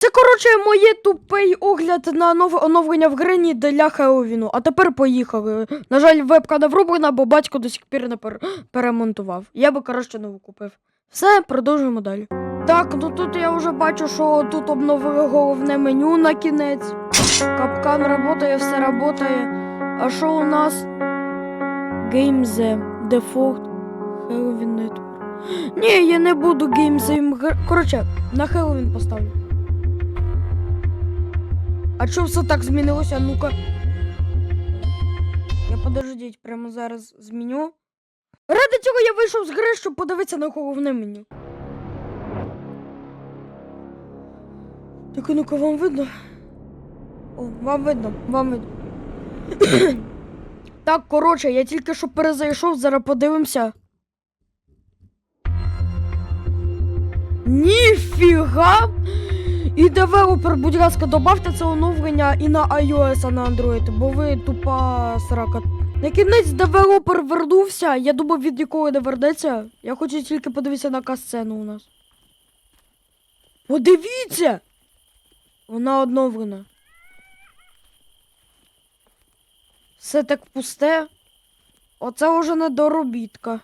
Це, коротше, моє тупий огляд на нове оновлення в грині для Хеллоуіну. А тепер поїхали. На жаль, вебка не врублена, бо батько до сих пір не пер... перемонтував. Я би краще нову купив. Все, продовжуємо далі. Так, ну тут я вже бачу, що тут обновили головне меню на кінець. Капкан работає, все работає. А що у нас? Game The Default Halloween Network. Ні, я не буду Game The... Коротше, на Halloween поставлю. А чого все так змінилося? Ну-ка. Я подождіть, прямо зараз зміню. Ради цього я вийшов з гри, щоб подивитися на головне меню. Так, ну-ка, вам видно? О, вам видно, вам видно. так, коротше, я тільки що перезайшов, зараз подивимося. Ніфіга! І девелопер, будь ласка, добавте це оновлення і на iOS, а на Android, бо ви тупа срака. На кінець девелопер вернувся. Я думав, від ніколи не вернеться. Я хочу тільки подивитися на касцену у нас. Подивіться! Вона оновлена. Все так пусте. Оце вже недоробітка.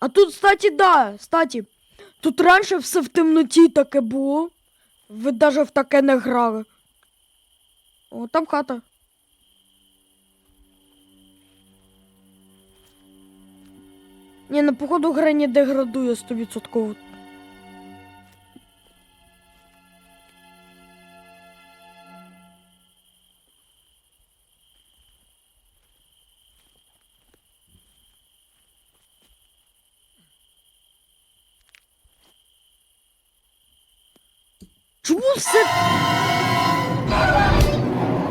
А тут, кстати, да, кстати, Тут раніше все в темноті таке було. Ви навіть в таке не грали. О, там хата. Ні, на походу гра не деградує 100%. Чому все.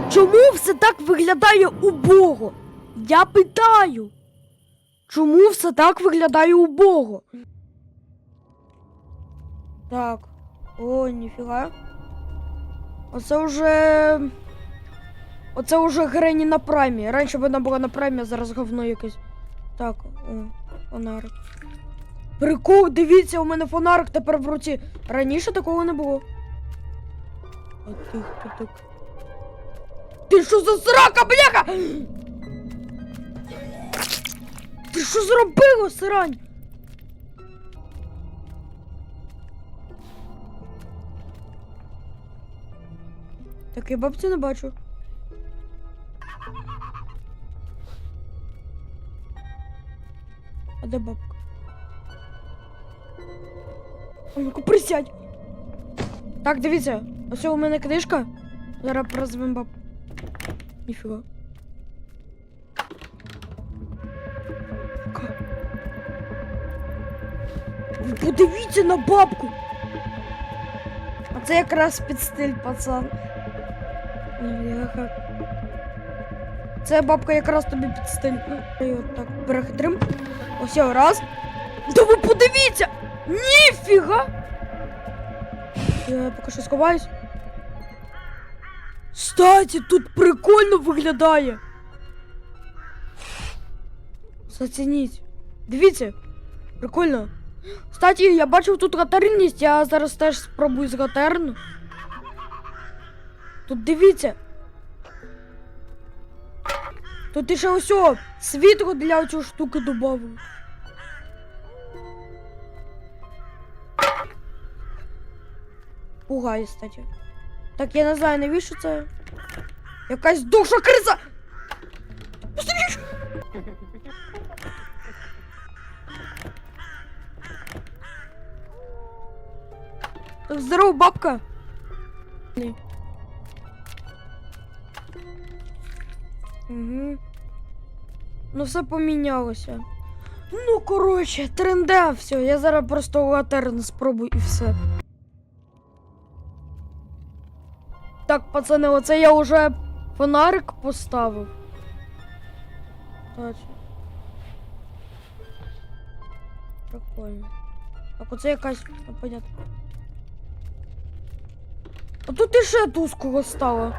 Чому все так виглядає убого? Я питаю. Чому все так виглядає убого? Так. О, ніфіга. Оце вже. Оце вже Грені на праймі. Раніше вона була на праймі, а зараз говно якесь. Так, о, фонарик. Прикол, дивіться, у мене фонарик тепер в руці. Раніше такого не було. А ти хто так? Ти що за срака, бляха? Ти що зробила, срань? Так я бабцю не бачу. А де бабка? А ну-ка присядь. Так, дивіться, ось у мене книжка. Зараз прозвем баб. Ніфіга. Ви Подивіться на бабку. А це якраз під стиль, пацан. Це бабка якраз тобі під стиль. Ну, і от так перехитрим. Ось раз. Да ви подивіться! Ніфіга! Я поки що сховаюсь. Кстати, тут прикольно виглядає. Зацініть. Дивіться, прикольно. Кстати, я бачив тут латерність, я зараз теж спробую з латерну. Тут дивіться. Тут ще ось світло для цієї штуки додали. Пугає, кстати. Так, я не знаю, навіщо це. Якась душа! Пустіть! Так, здорово, бабка. Угу. Ну, все помінялося. Ну, коротше, тренде, все. Я зараз просто латерн спробую і все. Так, пацани, оце я вже фонарик поставив. Прикольно. Так, оце якась. А, понятно. А тут іще туского стало.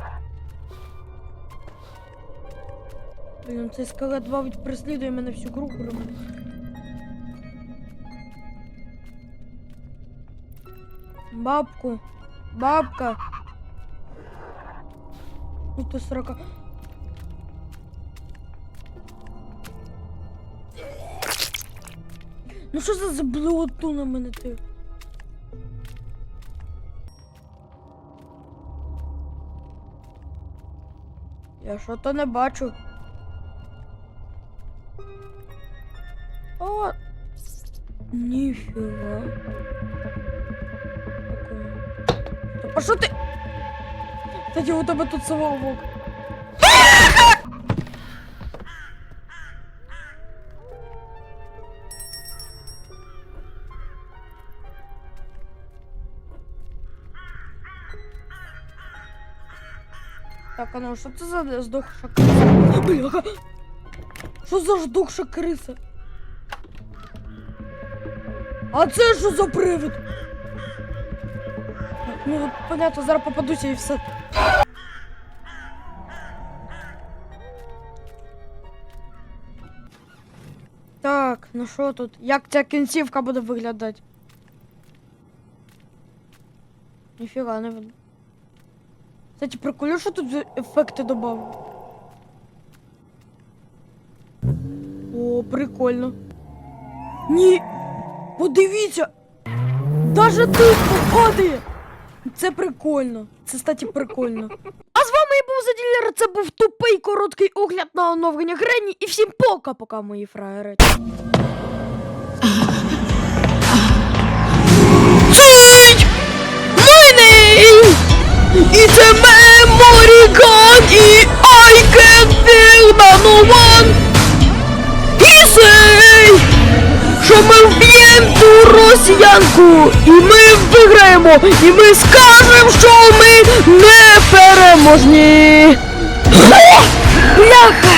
Блін, цей скелет, мабуть, преслідує мене всю гру. прямо. Бабку. Бабка. Ну ти срока. Ну що за заблоту на мене ти? Я що то не бачу. О! Ніфіга. Та пошо ти? Кстати, у тебе тут совок. Так, а ну що це за здохша криса? Бляха! Що за здохша криса? А це що за привид? Ну, понятно, зараз попадуся і все. Так, ну що тут? Як ця кінцівка буде виглядати? Ніфіга не видно. Кстати, прикольно, що тут ефекти додав. О, прикольно. Ні. Подивіться. Даже тут походить. Це прикольно. Це, статі прикольно. А з вами я був Заділер. Це був тупий короткий огляд на оновлення Гренні. І всім пока, пока мої фраєри. It's a memory і росіянку і ми виграємо, і ми скажемо, що ми не переможні. Бляха!